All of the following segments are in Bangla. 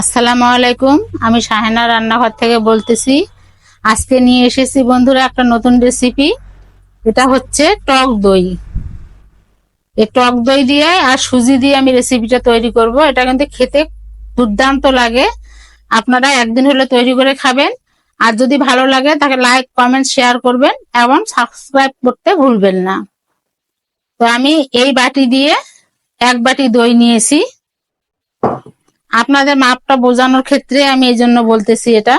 আসসালামু আলাইকুম। আমি শাহেনা রান্নাঘর থেকে বলতেছি, আজকে নিয়ে এসেছি বন্ধুরা একটা নতুন রেসিপি এটা হচ্ছে টক দই। এই টক দই দিয়ে আর সুজি দিয়ে আমি রেসিপিটা তৈরি করব। এটা কিন্তু খেতে দুর্দান্ত লাগে। আপনারা একদিন হলে তৈরি করে খাবেন। আর যদি ভালো লাগে, তাকে লাইক কমেন্ট শেয়ার করবেন এবং সাবস্ক্রাইব করতে ভুলবেন না। তো আমি এই বাটি দিয়ে এক বাটি দই নিয়েছি। আপনাদের মাপটা বোঝানোর ক্ষেত্রে আমি এই জন্য বলতেছি এটা।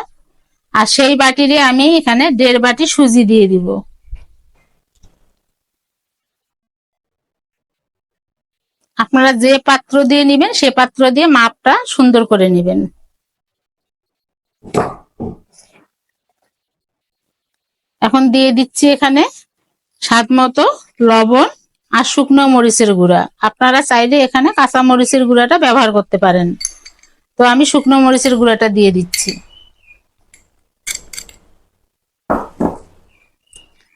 আর সেই বাটিরে আমি এখানে দেড় বাটি সুজি দিয়ে দিব। আপনারা যে পাত্র দিয়ে নেবেন, সে পাত্র দিয়ে মাপটা সুন্দর করে নেবেন। এখন দিয়ে দিচ্ছি এখানে স্বাদ মতো লবণ আর শুকনো মরিচের গুঁড়া। আপনারা চাইলে এখানে কাঁচা মরিচের গুঁড়াটা ব্যবহার করতে পারেন। তো আমি শুকনো মরিচের গুঁড়াটা দিয়ে দিচ্ছি।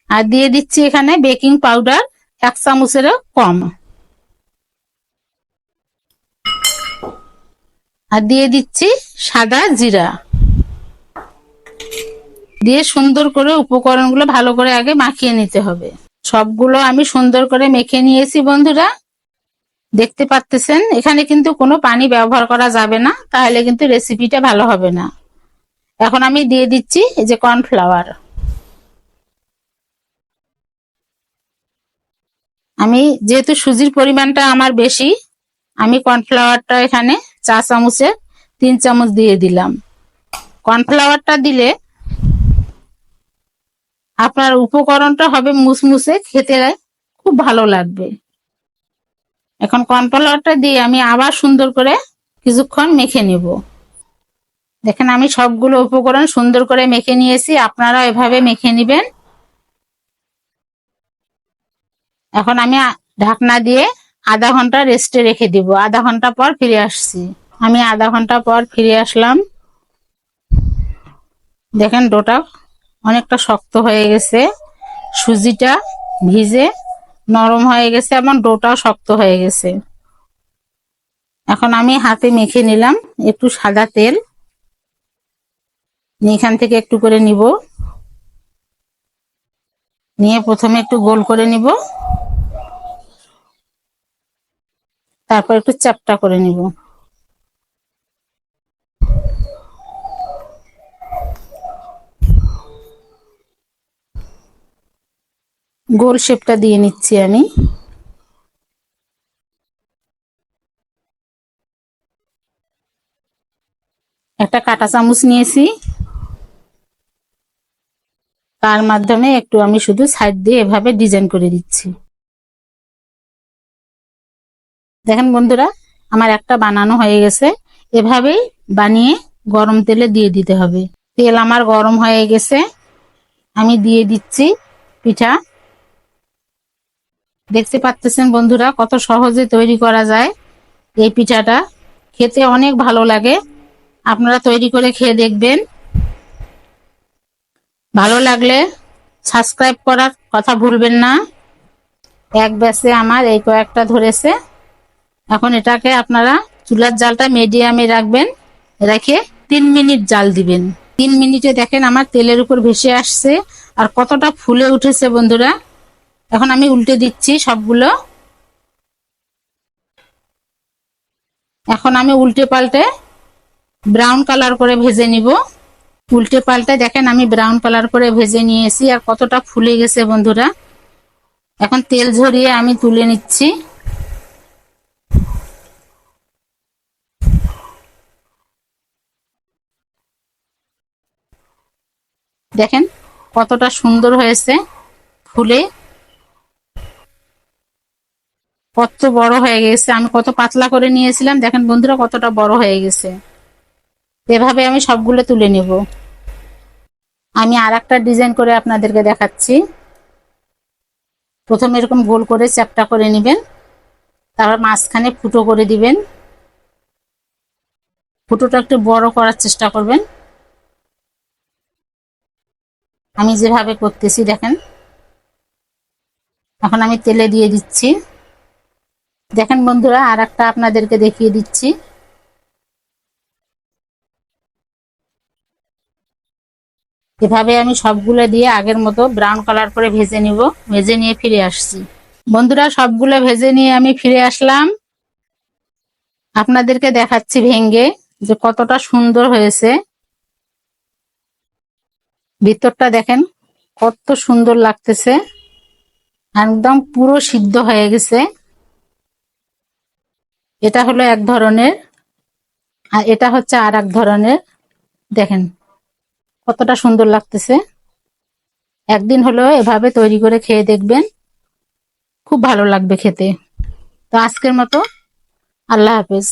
আর দিয়ে দিচ্ছি এখানে বেকিং পাউডার, এক চামচেরও কম। আর দিয়ে দিচ্ছি সাদা জিরা। দিয়ে সুন্দর করে উপকরণগুলো ভালো করে আগে মাখিয়ে নিতে হবে। সবগুলো আমি সুন্দর করে মেখে নিয়েছি বন্ধুরা। দেখতে পাচ্তেছেন এখানে কিন্তু কোনো পানি ব্যবহার করা যাবে না, তাহলে কিন্তু রেসিপিটা ভালো হবে না। এখন আমি দিয়ে দিচ্ছি এই যে কর্নফ্লাওয়ার আমি যেহেতু সুজির পরিমাণটা আমার বেশি, আমি কর্নফ্লাওয়ারটা এখানে চা চামচে তিন চামচ দিয়ে দিলাম। কর্নফ্লাওয়ারটা দিলে আপনার উপকরণটা হবে মুসমুসে, খেতে খুব ভালো লাগবে। এখন কর্নফ্লাওয়ারটা দিয়ে আমি আবার সুন্দর করে কিছুক্ষণ মেখে নিব। দেখেন আমি সবগুলো উপকরণ সুন্দর করে মেখে নিয়েছি আপনারা এভাবে মেখে নিবেন। এখন আমি ঢাকনা দিয়ে আধা ঘণ্টা রেস্টে রেখে দিব। আধা ঘণ্টা পর ফিরে আসছি। আমি আধা ঘণ্টা পর ফিরে আসলাম। দেখেন ডোটা অনেকটা শক্ত হয়ে গেছে। সুজিটা ভিজে নরম হয়ে গেছে, আমার ডোটাও শক্ত হয়ে গেছে। এখন আমি হাতে মেখে নিলাম একটু সাদা তেল। এখান থেকে একটু করে নিব। নিয়ে প্রথমে একটু গোল করে নিব। তারপর একটু চাপটা করে নিব। গোল শেপটা দিয়ে নিচ্ছি আমি। একটা কাটা চামচ নিয়েছি। তার মাধ্যমে একটু আমি শুধু সাইড দিয়ে এভাবে ডিজাইন করে দিচ্ছি। দেখেন বন্ধুরা, আমার একটা বানানো হয়ে গেছে। এভাবেই বানিয়ে গরম তেলে দিয়ে দিতে হবে। তেল আমার গরম হয়ে গেছে। আমি দিয়ে দিচ্ছি পিঠা। দেখতে পাচ্ছেন বন্ধুরা, কত সহজে তৈরি করা যায় এই পিঠাটা। খেতে অনেক ভালো লাগে। আপনারা তৈরি করে খেয়ে দেখবেন। ভালো লাগলে সাবস্ক্রাইব করার কথা ভুলবেন না। এক ব্যাসে আমার এই কয়েকটা ধরেছে। এখন এটাকে আপনারা চুলার জালটা মিডিয়ামে রাখবেন। রেখে তিন মিনিট জাল দিবেন। তিন মিনিটে দেখেন আমার তেলের উপর ভেসে আসছে। আর কতটা ফুলে উঠেছে বন্ধুরা। এখন আমি উল্টে দিচ্ছি সবগুলো। এখন আমি উল্টে পাল্টে ব্রাউন কালার করে ভেজে নিব। উল্টে পাল্টে দেখেন আমি ব্রাউন কালার করে ভেজে নিয়েছি আর কতটা ফুলে গেছে বন্ধুরা। এখন তেল ঝরিয়ে আমি তুলে নিচ্ছি। দেখেন কতটা সুন্দর হয়েছে ফুলে। কত বড় হয়ে গেছে। আমি কত পাতলা করে নিয়েছিলাম। দেখেন বন্ধুরা, কতটা বড় হয়ে গেছে। এভাবে আমি সবগুলো তুলে নেব। আমি আর একটা ডিজাইন করে আপনাদেরকে দেখাচ্ছি। প্রথমে এরকম গোল করে চ্যাপটা করে নেবেন। তারপর মাঝখানে ফুটো করে দিবেন। ফুটোটা একটু বড় করার চেষ্টা করবেন। আমি যেভাবে করতেছি, দেখেন। এখন আমি তেলে দিয়ে দিচ্ছি। দেখেন বন্ধুরা আর একটা আপনাদেরকে দেখিয়ে দিচ্ছি। এভাবে আমি সবগুলো দিয়ে আগের মতো ব্রাউন কালার করে ভেজে নিব, ভেজে নিয়ে ফিরে আসছি। বন্ধুরা, সবগুলো ভেজে নিয়ে আমি ফিরে আসলাম। আপনাদেরকে দেখাচ্ছি ভেঙ্গে যে কতটা সুন্দর হয়েছে। ভিতরটা দেখেন কত সুন্দর লাগতেছে। একদম পুরো সিদ্ধ হয়ে গেছে। এটা হলো এক ধরনের, আর এটা হচ্ছে আর এক ধরনের। দেখেন কতটা সুন্দর লাগতেছে। একদিন হলো এভাবে তৈরি করে খেয়ে দেখবেন, খুব ভালো লাগবে খেতে। তো আজকের মতো আল্লাহ হাফেজ।